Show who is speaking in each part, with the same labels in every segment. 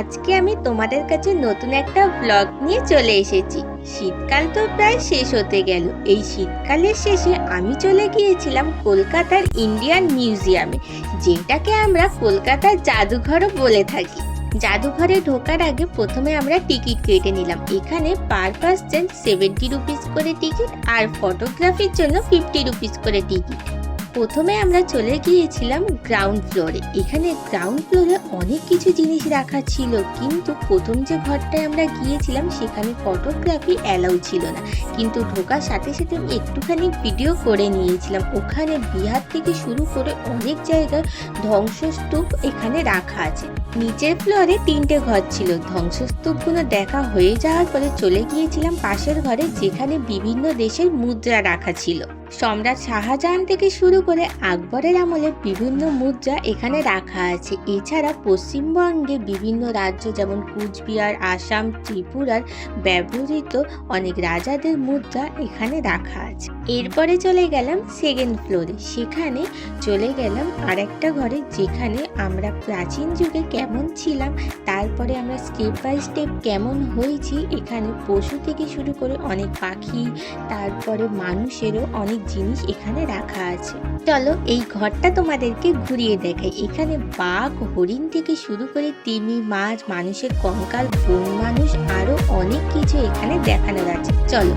Speaker 1: আজকে আমি তোমাদের কাছে নতুন একটা ব্লগ নিয়ে চলে এসেছি। শীতকাল তো প্রায় শেষ হতে গেল। এই শীতকালের শেষে আমি চলে গিয়েছিলাম কলকাতার ইন্ডিয়ান মিউজিয়ামে, যেটাকে আমরা কলকাতার জাদুঘরও বলে থাকি। জাদুঘরে ঢোকার আগে প্রথমে আমরা টিকিট কেটে নিলাম। এখানে পার পার্সন সেভেন্টি রুপিস করে টিকিট আর ফটোগ্রাফির জন্য ফিফটি রুপিস করে টিকিট। প্রথমে আমরা চলে গিয়েছিলাম গ্রাউন্ড ফ্লোরে এখানে গ্রাউন্ড ফ্লোরে অনেক কিছু জিনিস রাখা ছিল, কিন্তু প্রথম যে ঘরটায় আমরা গিয়েছিলাম সেখানে ফটোগ্রাফি অ্যালাউ ছিল না। কিন্তু ঢোকার সাথে সাথে আমি একটুখানি ভিডিও করে নিয়েছিলাম। ওখানে বিহার থেকে শুরু করে অনেক জায়গার ধ্বংসস্তূপ এখানে রাখা আছে। নিচের ফ্লোরে তিনটে ঘর ছিল। ধ্বংসস্তূপগুলো দেখা হয়ে যাওয়ার পরে চলে গিয়েছিলাম পাশের ঘরে, যেখানে বিভিন্ন দেশের মুদ্রা রাখা ছিল। সম্রাট শাহজাহান থেকে শুরু করে আকবরের আমলে বিভিন্ন মুদ্রা এখানে রাখা আছে। এছাড়া পশ্চিমবঙ্গে বিভিন্ন রাজ্য যেমন কুচবিহার, আসাম, ত্রিপুরার ব্যবহৃত অনেক রাজাদের মুদ্রা এখানে রাখা আছে। এরপরে চলে গেলাম সেকেন্ড ফ্লোরে সেখানে চলে গেলাম আরেকটা ঘরে যেখানে আমরা প্রাচীন যুগে কেমন ছিলাম, তারপরে আমরা স্টেপ বাই স্টেপ কেমন হয়েছি, এখানে পশু থেকে শুরু করে অনেক পাখি, তারপরে মানুষেরও অনেক জিনিস এখানে রাখা আছে। চলো এই ঘরটা তোমাদেরকে ঘুরিয়ে দেখাই। এখানে বাঘ, হরিণ থেকে শুরু করে তিমি, মাছ, মানুষের কঙ্কাল, বন মানুষ আরও অনেক কিছু এখানে দেখানো যাচ্ছে। চলো।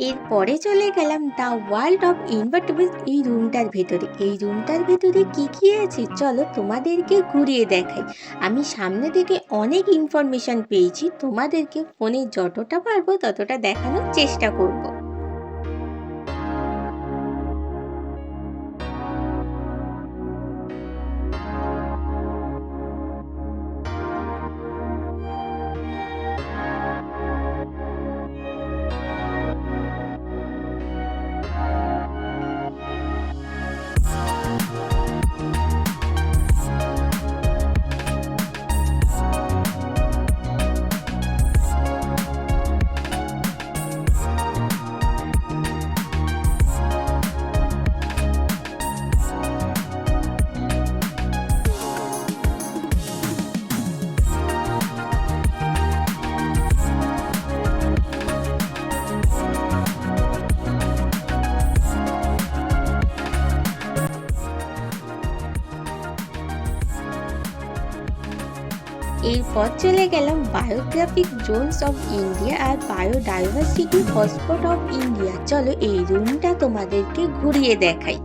Speaker 1: এরপরে চলে গেলাম দ্য ওয়ার্ল্ড অফ ইনভার্টেবলস এই রুমটার ভেতরে। এই রুমটার ভেতরে কি কি আছে? চলো তোমাদেরকে ঘুরিয়ে দেখাই। আমি সামনে থেকে অনেক ইনফরমেশন পেয়েছি। তোমাদেরকে ফোনে যতটা পারব ততটা দেখানোর চেষ্টা করব। এরপর চলে গেলাম বায়োগ্রাফিক জোনস অফ ইন্ডিয়া আর বায়োডাইভার্সিটি হটস্পট অফ ইন্ডিয়া চলো এই রুমটা তোমাদেরকে ঘুরিয়ে দেখাই।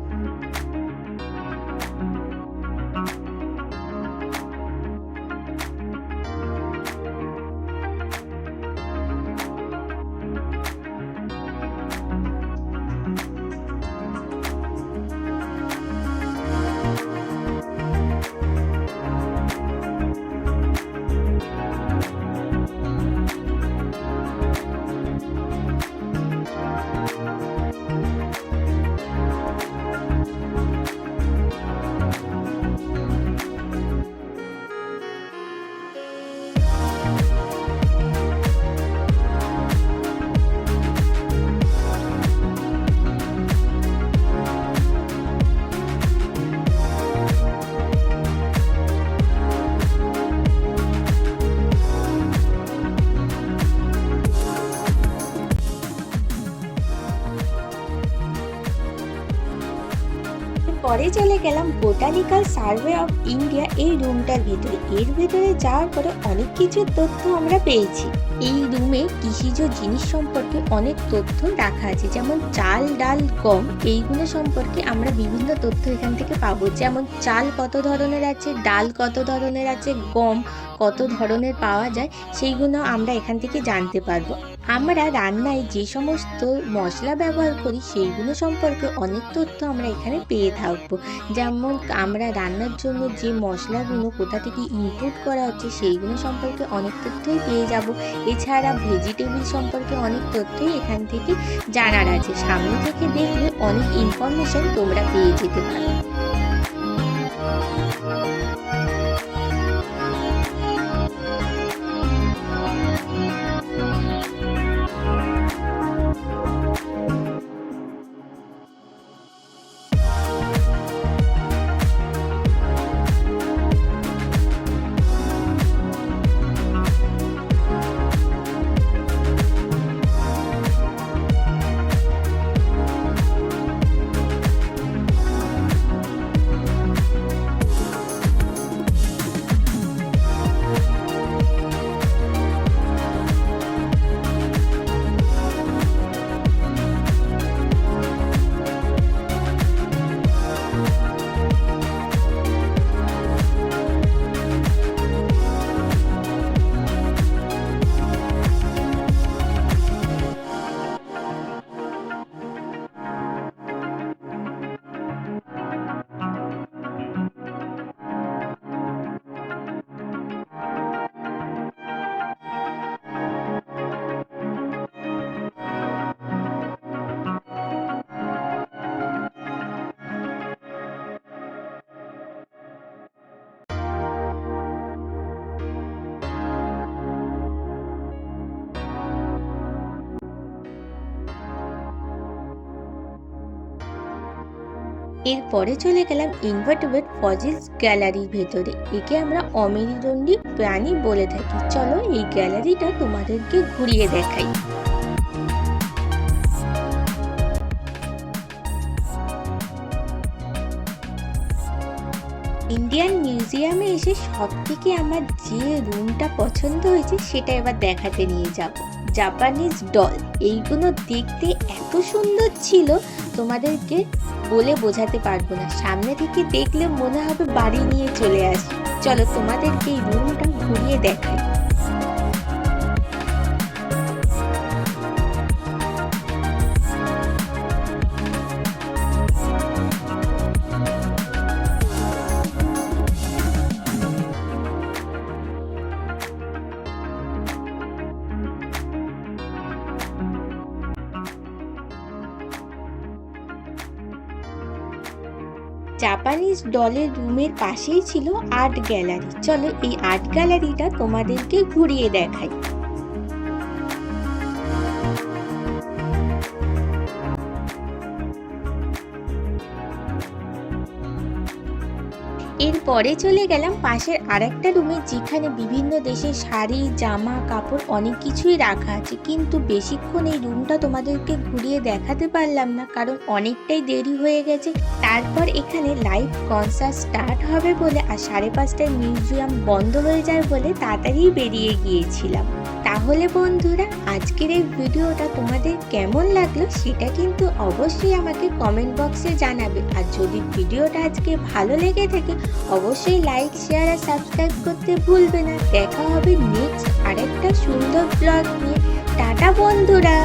Speaker 1: পরে চলে গেলাম বোটানিক্যাল সার্ভে অফ ইন্ডিয়া এই রুমটার ভিতরে। এর ভিতরে যাওয়ার পরে অনেক কিছু তথ্য আমরা পেয়েছি। এই রুমে কৃষিজ জিনিস সম্পর্কে অনেক তথ্য রাখা আছে। যেমন চাল, ডাল, গম, এইগুলো সম্পর্কে আমরা বিভিন্ন তথ্য এখান থেকে পাবো। যেমন চাল কত ধরনের আছে, ডাল কত ধরনের আছে, গম কত ধরনের পাওয়া যায়, সেইগুলো আমরা এখান থেকে জানতে পারব। আমরা রান্নায় যে সমস্ত মশলা ব্যবহার করি, সেইগুলো সম্পর্কে অনেক তথ্য আমরা এখানে পেয়ে থাকব। যেমন আমরা রান্নার জন্য যে মশলাগুলো কোথা থেকে ইনপুট করা হচ্ছে, সেইগুলো সম্পর্কে অনেক তথ্যই পেয়ে যাব। এছাড়া ভেজিটেবিল সম্পর্কে অনেক তথ্যই এখান থেকে জানার আছে। সামনে থেকে দেখলে অনেক ইনফরমেশন তোমরা পেয়ে যেতে পারো। এরপরে চলে গেলাম ইনভার্টেবেট ফজিলস গ্যালারির ভেতরে। একে আমরা অমেরুদণ্ডী প্রাণী বলে থাকি। চলো এই গ্যালারিটা তোমাদেরকে ঘুরিয়ে দেখাই। ইন্ডিয়ান মিউজিয়ামে এসে সব থেকে আমার যে রুমটা পছন্দ হয়েছে, সেটা এবার দেখাতে নিয়ে যাব। Japanese doll. এইগুলো দেখতে এত সুন্দর ছিল তোমাদেরকে বলে বোঝাতে পারব না। সামনে থেকে দেখলে মনে হবে বাড়ি নিয়ে চলে আসি চলো তোমাদেরকে এই রুমটা ঘুরিয়ে দেখাই। জাপানিজ ডলের রুমের পাশেই ছিল আর্ট গ্যালারি। চলো এই আর্ট গ্যালারিটা তোমাদেরকে ঘুরিয়ে দেখাই। এরপরে চলে গেলাম পাশের আরেকটা রুমে, যেখানে বিভিন্ন দেশের শাড়ি, জামা, কাপড় অনেক কিছুই রাখা আছে। কিন্তু বেশিক্ষণ এই রুমটা তোমাদেরকে ঘুরিয়ে দেখাতে পারলাম না, কারণ অনেকটাই দেরি হয়ে গেছে। তারপর এখানে লাইভ কনসার্ট স্টার্ট হবে বলে আর সাড়ে পাঁচটায় মিউজিয়াম বন্ধ হয়ে যায় বলে তাড়াতাড়ি বেরিয়ে গিয়েছিলাম। তাহলে বন্ধুরা, আজকের এই ভিডিওটা তোমাদের কেমন লাগল সেটা কিন্তু অবশ্যই আমাকে কমেন্ট বক্সে জানাবে। আর যদি ভিডিওটা আজকে ভালো লেগে থাকে, অবশ্যই লাইক শেয়ার আর সাবস্ক্রাইব করতে ভুলবে না। দেখা হবে নেক্সট আরেকটা সুন্দর ব্লগ নিয়ে। টাটা বন্ধুরা!